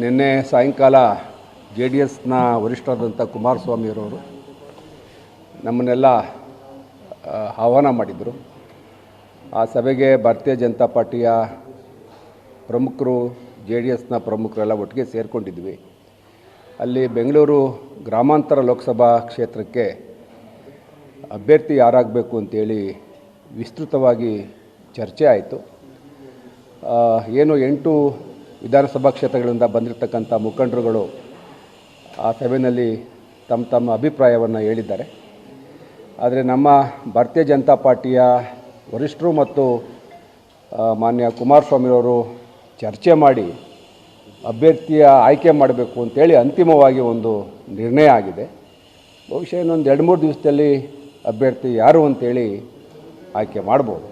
ನಿನ್ನೆ ಸಾಯಂಕಾಲ J D ಎಸ್ನ ವರಿಷ್ಠರಾದಂಥ ಕುಮಾರಸ್ವಾಮಿಯವರವರು ನಮ್ಮನ್ನೆಲ್ಲ ಆಹ್ವಾನ ಮಾಡಿದರು. ಆ ಸಭೆಗೆ ಭಾರತೀಯ ಜನತಾ ಪಾರ್ಟಿಯ ಪ್ರಮುಖರು ಜೆ ಡಿ ಎಸ್ನ ಪ್ರಮುಖರೆಲ್ಲ ಒಟ್ಟಿಗೆ ಸೇರಿಕೊಂಡಿದ್ವಿ. ಅಲ್ಲಿ ಬೆಂಗಳೂರು ಗ್ರಾಮಾಂತರ ಲೋಕಸಭಾ ಕ್ಷೇತ್ರಕ್ಕೆ ಅಭ್ಯರ್ಥಿ ಯಾರಾಗಬೇಕು ಅಂತೇಳಿ ವಿಸ್ತೃತವಾಗಿ ಚರ್ಚೆ ಆಯಿತು. ಏನು ಎಂಟು ವಿಧಾನಸಭಾ ಕ್ಷೇತ್ರಗಳಿಂದ ಬಂದಿರತಕ್ಕಂಥ ಮುಖಂಡರುಗಳು ಆ ಸಭೆಯಲ್ಲಿ ತಮ್ಮ ತಮ್ಮ ಅಭಿಪ್ರಾಯವನ್ನು ಹೇಳಿದ್ದಾರೆ. ಆದರೆ ನಮ್ಮ ಭಾರತೀಯ ಜನತಾ ಪಾರ್ಟಿಯ ವರಿಷ್ಠರು ಮತ್ತು ಮಾನ್ಯ ಕುಮಾರಸ್ವಾಮಿಯವರು ಚರ್ಚೆ ಮಾಡಿ ಅಭ್ಯರ್ಥಿಯ ಆಯ್ಕೆ ಮಾಡಬೇಕು ಅಂತೇಳಿ ಅಂತಿಮವಾಗಿ ಒಂದು ನಿರ್ಣಯ ಆಗಿದೆ. ಬಹುಶಃ ಇನ್ನೊಂದು ಎರಡು ಮೂರು ದಿವಸದಲ್ಲಿ ಅಭ್ಯರ್ಥಿ ಯಾರು ಅಂತೇಳಿ ಆಯ್ಕೆ ಮಾಡ್ಬೋದು.